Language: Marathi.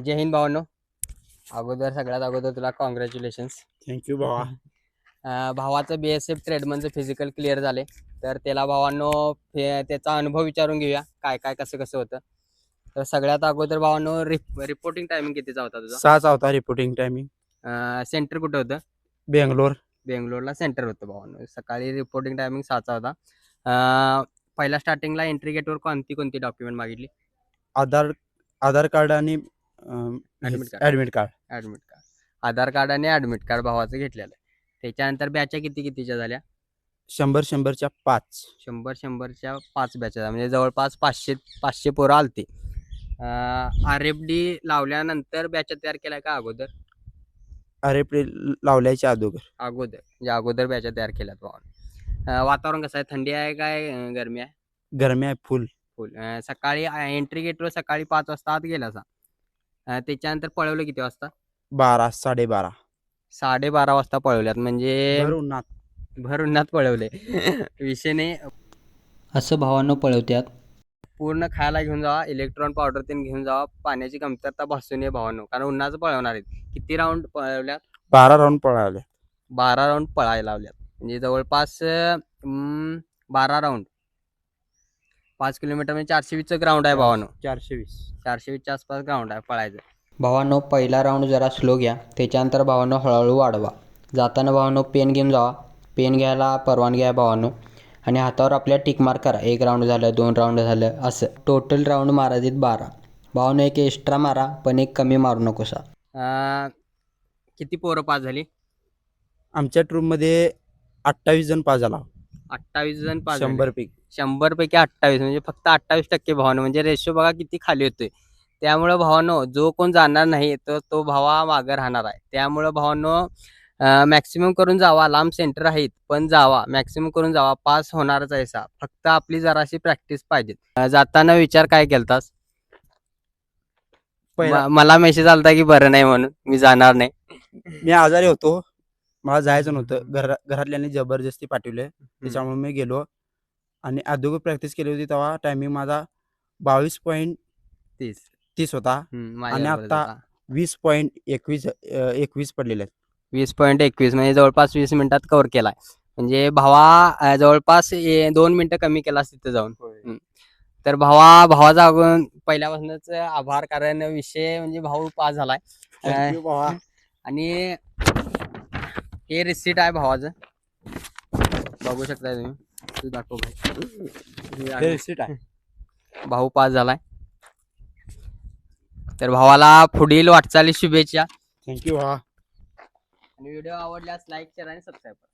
जय हिंद भावांनो. अगोदर सगळ्यात अगोदर तुला कॉंग्रॅच्युलेशन्स थँक्यू भावा. भावाचं बी एस एफ ट्रेडमनचं फिजिकल क्लिअर झाले. तर त्याला भावांनो फे- त्याचा अनुभव विचारून घेऊया. काय काय कसं कसं होतं. तर सगळ्यात अगोदर भावांनो रिप रिपोर्टिंग टायमिंग कितीचा होता तुझा? सहाच होता रिपोर्टिंग टायमिंग सेंटर कुठं होतं? बेंगलोर. बेंगलोरला सेंटर होतं भावांनो. सकाळी रिपोर्टिंग टायमिंग सहाचा होता. अं, पहिला स्टार्टिंगला एंट्री गेटवर कोणती कोणती डॉक्युमेंट मागितली? आधार आधार कार्ड आणि Admit card. Admit card admit card Aadhaar card आणि ॲडमिट कार्ड भावाचं घेतलेलं त्याच्यानंतर बॅच्या किती कितीच्या झाल्या? शंभर शंभरच्या पाच. शंभर शंभरच्या पाच बॅचेस म्हणजे जवळपास पाचशे पाचशे पोरं आलती. आर एफ डी लावल्यानंतर बॅच तयार केलाय का अगोदर? अरे लावल्याच्या अगोदर. अगोदर. म्हणजे अगोदर बॅच तयार केल्यात भावानं. वातावरण कसं आहे? थंडी आहे काय अं, गरमी आहे? गरमी आहे फुल फुल अं, सकाळी एंट्री गेटवर सकाळी पाच वाजता आत गेला असा अं, त्याच्यानंतर पळवलं किती वाजता? बारा साडेबारा. साडेबारा वाजता पळवल्यात. म्हणजे भर उन्हात भर उन्हात पळवले. विषय नाही. असं भावानं पळवत्यात. पूर्ण खायला घेऊन जावा. इलेक्ट्रॉन पावडर तीन घेऊन जावा. पाण्याची कमतरता भासू नये भावानं. कारण उन्हाचं पळवणार आहेत. किती राऊंड पळवल्यात? बारा राऊंड पळाले. बारा राऊंड पळायला लावल्यात. म्हणजे जवळपास अं, बारा राऊंड पाच किलोमीटर म्हणजे चारशे वीसचं ग्राउंड आहे भावानं. चारशे वीस चारशे वीसच्या आसपास ग्राउंड आहे पळायचं. भावानो पहिला राऊंड जरा स्लो घ्या. त्याच्यानंतर भावानो हळूहळू वाढवा. जाताना भावानो पेन घेऊन जावा. पेन घ्यायला परवानगी आहे भावानो. आणि हातावर आपल्या टिक मार्क करा. एक राऊंड झालं दोन राऊंड झालं असं. टोटल राऊंड मारायचे बारा. भावानो एक एक्स्ट्रा मारा पण एक कमी मारू नकोसा. किती पोरं पास झाली? आमच्या ट्रूपमध्ये अठ्ठावीस जण पास झाला. अठ्ठावीस जण शंभर पैकी. शंभर पैकी अठ्ठावीस म्हणजे फक्त अठ्ठावीस टक्के भावानं. म्हणजे रेशो बघा किती खाली होतोय. त्यामुळं भावानो जो कोण जाणार नाही तर तो भावा मागं राहणार आहे. त्यामुळं भावानो मॅक्सिमम करून जावा. लांब सेंटर आहेत पण जावा. मॅक्सिमम करून जावा. पास होणारच आहे सा. फक्त आपली जराशी प्रॅक्टिस पाहिजे अं, जाताना विचार काय केलतास? पहिला. म- मला मेसेज आलता की बरं नाही म्हणून. मी जाणार नाही. मी आजारी होतो. मला जायचं नव्हतं. घर घरातल्यांनी जबरदस्ती पाठवले त्याच्यामुळे मी गेलो आणि अगोदर प्रॅक्टिस केली होती तेव्हा टायमिंग माझा बावीस पॉईंट तीस. तीस होता. बरोबर आता-. वीस पॉईंट एकवीस एकवीस पडलेले आहेत. वीस पॉईंट एकवीस म्हणजे जवळपास वीस मिनिटात कव्हर केलाय. म्हणजे भावा जवळपास दोन मिनिटं कमी केलास तिथे जाऊन. तर भावा भावाचा अगोदर पहिल्यापासूनच आभार कारण विषय म्हणजे भाऊ पास झालाय. आणि हे रिसिट आहे भावाचं बघू शकताय तुम्ही. तू दाखव भाई. आहे. भाऊ पास झालाय. तर भावाला पुढील वाटचाली शुभेच्छा. थँक्यू व्हिडिओ आवडल्यास लाईक शेअर आणि सबस्क्राईब करा.